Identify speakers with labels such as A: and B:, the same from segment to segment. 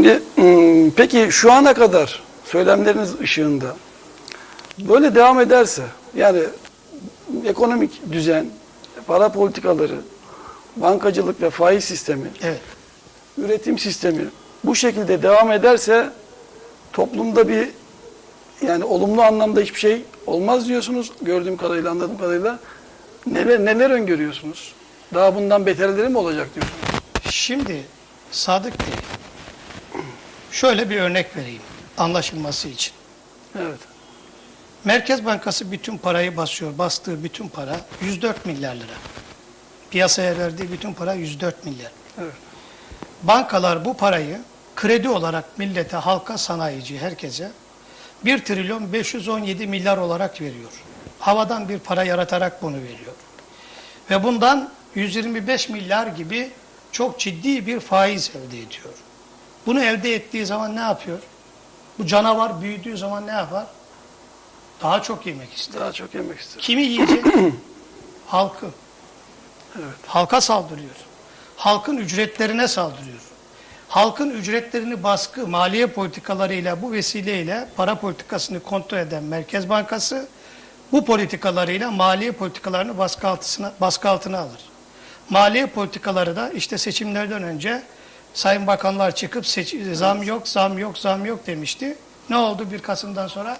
A: Şimdi hmm, peki şu ana kadar söylemleriniz ışığında böyle devam ederse yani ekonomik düzen, para politikaları, bankacılık ve faiz sistemi,
B: Evet.
A: üretim sistemi bu şekilde devam ederse toplumda bir yani olumlu anlamda hiçbir şey olmaz diyorsunuz gördüğüm kadarıyla anladığım kadarıyla. Neler neler öngörüyorsunuz? Daha bundan beterleri mi olacak diyorsunuz?
B: Şimdi Sadık Bey, şöyle bir örnek vereyim anlaşılması için.
A: Evet.
B: Merkez Bankası bütün parayı basıyor. Bastığı bütün para 104 milyar lira. Piyasaya verdiği bütün para 104 milyar.
A: Evet.
B: Bankalar bu parayı kredi olarak millete, halka, sanayici, herkese 1 trilyon 517 milyar olarak veriyor. Havadan bir para yaratarak bunu veriyor. Ve bundan 125 milyar gibi çok ciddi bir faiz elde ediyor. Bunu elde ettiği zaman ne yapıyor? Bu canavar büyüdüğü zaman ne yapar? Daha çok yemek ister.
A: Daha çok yemek isterim.
B: Kimi yiyecek? Halkı.
A: Evet.
B: Halka saldırıyor. Halkın ücretlerine saldırıyor. Halkın ücretlerini baskı, maliye politikalarıyla bu vesileyle para politikasını kontrol eden Merkez Bankası bu politikalarıyla maliye politikalarını baskı altına, baskı altına alır. Maliye politikaları da işte seçimlerden önce Sayın Bakanlar çıkıp seç, zam yok, zam yok, zam yok demişti. Ne oldu bir Kasım'dan sonra?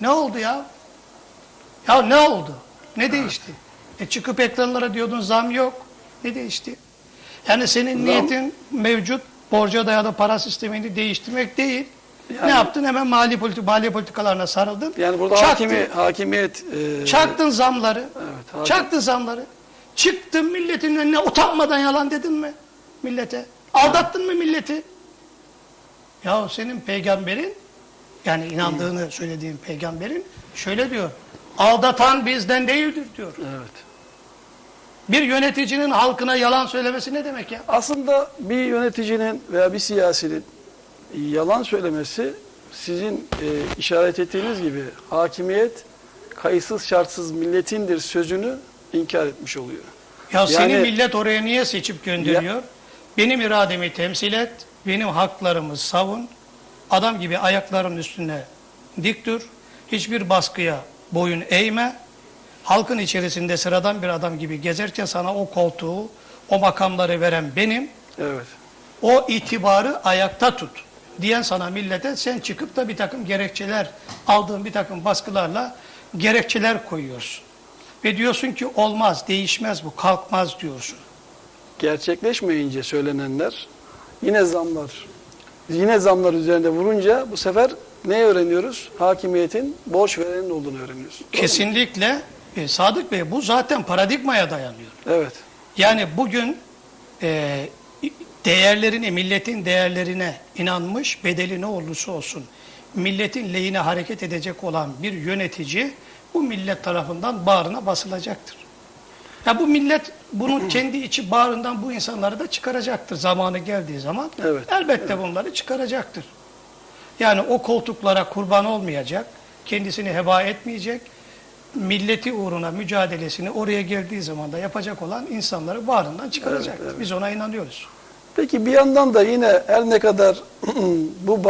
B: Ne oldu ya? Ya ne oldu? Ne değişti? E çıkıp ekranlara diyordun zam yok. Ne değişti? Yani senin
A: Zam-
B: niyetin mevcut borca dayalı para sistemini değiştirmek değil.
A: Yani-
B: ne yaptın? Hemen mali politik maliye politikalarına sarıldın.
A: Yani burada
B: Çaktın.
A: hakimi, hakimiyet e,
B: Çaktın zamları.
A: Evet, hakim-
B: Çaktın zamları. Çıktın milletin önüne utanmadan yalan dedin mi millete? Aldattın mı milleti? Ya senin peygamberin yani inandığını söylediğin peygamberin şöyle diyor. Aldatan bizden değildir diyor.
A: Evet.
B: Bir yöneticinin halkına yalan söylemesi ne demek ya?
A: Aslında bir yöneticinin veya bir siyasinin yalan söylemesi sizin e, işaret ettiğiniz gibi hakimiyet kayıtsız şartsız milletindir sözünü inkar etmiş oluyor.
B: Ya seni
A: Yani-
B: millet oraya niye seçip gönderiyor? Benim irademi temsil et, benim haklarımı savun, adam gibi ayakların üstüne dik dur, hiçbir baskıya boyun eğme, halkın içerisinde sıradan bir adam gibi gezerken sana o koltuğu, o makamları veren benim,
A: Evet.
B: o itibarı ayakta tut diyen sana millete sen çıkıp da bir takım gerekçeler, aldığın bir takım baskılarla gerekçeler koyuyorsun. Ve diyorsun ki olmaz, değişmez bu, kalkmaz diyorsun.
A: Gerçekleşmeyince söylenenler yine zamlar yine zamlar üzerinde vurunca bu sefer ne öğreniyoruz? Hakimiyetin borç verenin olduğunu öğreniyoruz.
B: Kesinlikle e, Sadık Bey bu zaten paradigmaya dayanıyor.
A: Evet.
B: Yani bugün e, değerlerine, milletin değerlerine inanmış, bedeli ne olursa olsun, milletin lehine hareket edecek olan bir yönetici bu millet tarafından bağrına basılacaktır. Ya bu millet bunun kendi içi bağrından bu insanları da çıkaracaktır zamanı geldiği zaman.
A: Evet,
B: Elbette bunları çıkaracaktır. Yani o koltuklara kurban olmayacak, kendisini heba etmeyecek, milleti uğruna mücadelesini oraya geldiği zaman da yapacak olan insanları bağrından çıkaracaktır.
A: Evet, evet.
B: Biz ona inanıyoruz.
A: Peki bir yandan da yine her ne kadar bu bahs